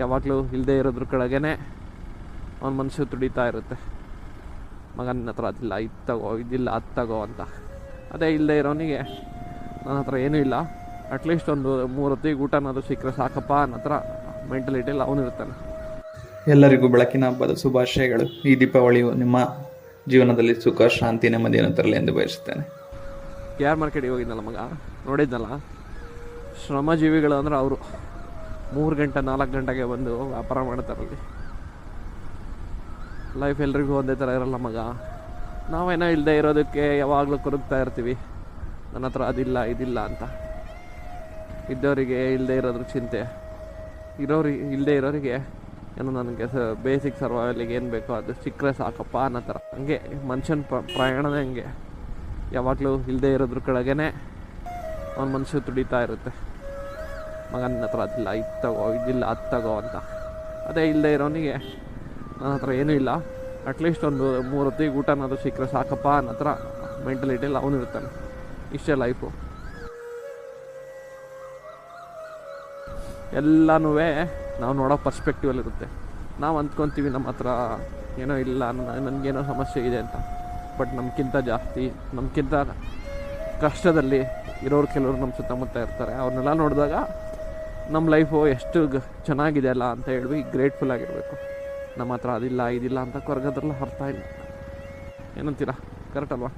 ಯಾವಾಗಲೂ ಇಲ್ಲದೆ ಇರೋದ್ರ ಕೆಳಗೇ ಅವ್ನ ಮನಸ್ಸು ತುಡಿತಾ ಇರುತ್ತೆ. ಮಗನ ನಿನ್ನ ಹತ್ರ ಅದಿಲ್ಲ ಇದು ತಗೋ ಇದಿಲ್ಲ ಅದು ತಗೋ ಅಂತ. ಅದೇ ಇಲ್ಲದೆ ಇರೋನಿಗೆ ನನ್ನ ಹತ್ರ ಏನೂ ಇಲ್ಲ. ಅಟ್ಲೀಸ್ಟ್ ಒಂದು ಮೂರು ಹೊತ್ತಿಗೆ ಊಟನಾದ್ರು ಸಿಕ್ಕರೆ ಸಾಕಪ್ಪ ನನ್ನ ಹತ್ರ ಮೆಂಟಲಿಟಿಯಲ್ಲಿ ಅವನಿರ್ತಾನೆ ಎಲ್ಲರಿಗೂ ಬೆಳಕಿನ ಹಬ್ಬದ ಶುಭಾಶಯಗಳು. ಈ ದೀಪಾವಳಿಯು ನಿಮ್ಮ ಜೀವನದಲ್ಲಿ ಸುಖ ಶಾಂತಿ ನೆಮ್ಮದಿಯನ್ನು ತರಲಿ ಎಂದು ಬಯಸುತ್ತೇನೆ. ಕೆ ಆರ್ ಮಾರ್ಕೆಟಿಗೆ ಹೋಗಿದ್ನಲ್ಲ ಮಗ? ನೋಡಿದ್ನಲ್ಲ? ಶ್ರಮಜೀವಿಗಳು ಅಂದ್ರೆ ಅವರು. ಮೂರು ಗಂಟೆ, ನಾಲ್ಕು ಗಂಟೆಗೆ ಬಂದು ವ್ಯಾಪಾರ ಮಾಡ್ತಾರಲ್ಲಿ ಲೈಫ್ ಎಲ್ರಿಗೂ ಒಂದೇ ಥರ ಇರಲ್ಲ ಮಗ. ನಾವೇನೋ ಇಲ್ಲದೆ ಇರೋದಕ್ಕೆ ಯಾವಾಗಲೂ ಕೊರಗ್ತಾ ಇರ್ತೀವಿ. ನನ್ನ ಹತ್ರ ಅದಿಲ್ಲ, ಇದಿಲ್ಲ ಅಂತ. ಇದ್ದವರಿಗೆ ಇಲ್ಲದೆ ಇರೋದ್ರ ಚಿಂತೆ. ಇರೋರಿಗೆ ಇಲ್ಲದೆ ಇರೋರಿಗೆ ಏನು ನನಗೆ ಸ ಬೇಸಿಕ್ ಸರ್ವೈವಲಿಗೆ ಏನು ಬೇಕೋ ಅದು ಸಿಕ್ಕರೆ ಸಾಕಪ್ಪ ಅನ್ನೋ ಥರ. ಹಂಗೆ, ಮನುಷ್ಯನ ಪ್ರಯಾಣನೇ ಹಂಗೆ. ಯಾವಾಗಲೂ ಇಲ್ಲದೆ ಇರೋದ್ರ ಕಡೆಗೇ ಅವ್ನ ಮನಸ್ಸು ತುಡಿತಾ ಇರುತ್ತೆ. ಮಗ ನಿನ್ನ ಹತ್ರ ಅದಿಲ್ಲ ಇದು ತಗೋ, ಇದಿಲ್ಲ, ಅದು ತಗೋ ಅಂತ. ಅದೇ ಇಲ್ಲದೆ ಇರೋನಿಗೆ ನನ್ನ ಹತ್ರ ಏನೂ ಇಲ್ಲ. ಅಟ್ಲೀಸ್ಟ್ ಒಂದು ಮೂರು ಹೊತ್ತಿಗೆ ಊಟನಾದರೂ ಸಿಕ್ಕರೆ ಸಾಕಪ್ಪ ಅನ್ನೋ ಹತ್ರ ಮೆಂಟಲಿಟಿಯಲ್ಲಿ ಅವನಿರ್ತಾನೆ ಇಷ್ಟೇ ಲೈಫು ಎಲ್ಲನೂ ನಾವು ನೋಡೋ ಪರ್ಸ್ಪೆಕ್ಟಿವಲ್ಲಿ ಇರುತ್ತೆ. ನಾವು ಅಂದ್ಕೊತೀವಿ ನಮ್ಮ ಹತ್ರ ಏನೋ ಇಲ್ಲ ನನ್ನ- ನನಗೇನೋ ಸಮಸ್ಯೆ ಇದೆ ಅಂತ. ಬಟ್ ನಮಗಿಂತ ಜಾಸ್ತಿ ನಮ್ಗಿಂತ ಕಷ್ಟದಲ್ಲಿ ಇರೋರು ಕೆಲವರು ನಮ್ಮ ಸುತ್ತಮುತ್ತ ಇರ್ತಾರೆ. ಅವ್ರನ್ನೆಲ್ಲ ನೋಡಿದಾಗ ನಮ್ಮ ಲೈಫು ಎಷ್ಟು ಚೆನ್ನಾಗಿದೆ ಅಲ್ಲ ಅಂತ ಹೇಳಿ ಗ್ರೇಟ್ಫುಲ್ ಆಗಿರಬೇಕು. ನಮ್ಮ ಹತ್ರ ಅದಿಲ್ಲ, ಇದಿಲ್ಲ ಅಂತ ಕೊರಗದ್ರಲ್ಲ ಅರ್ಥ ಇಲ್ಲ. ಏನಂತೀರಾ? ಕರೆಕ್ಟ್ ಅಲ್ವಾ?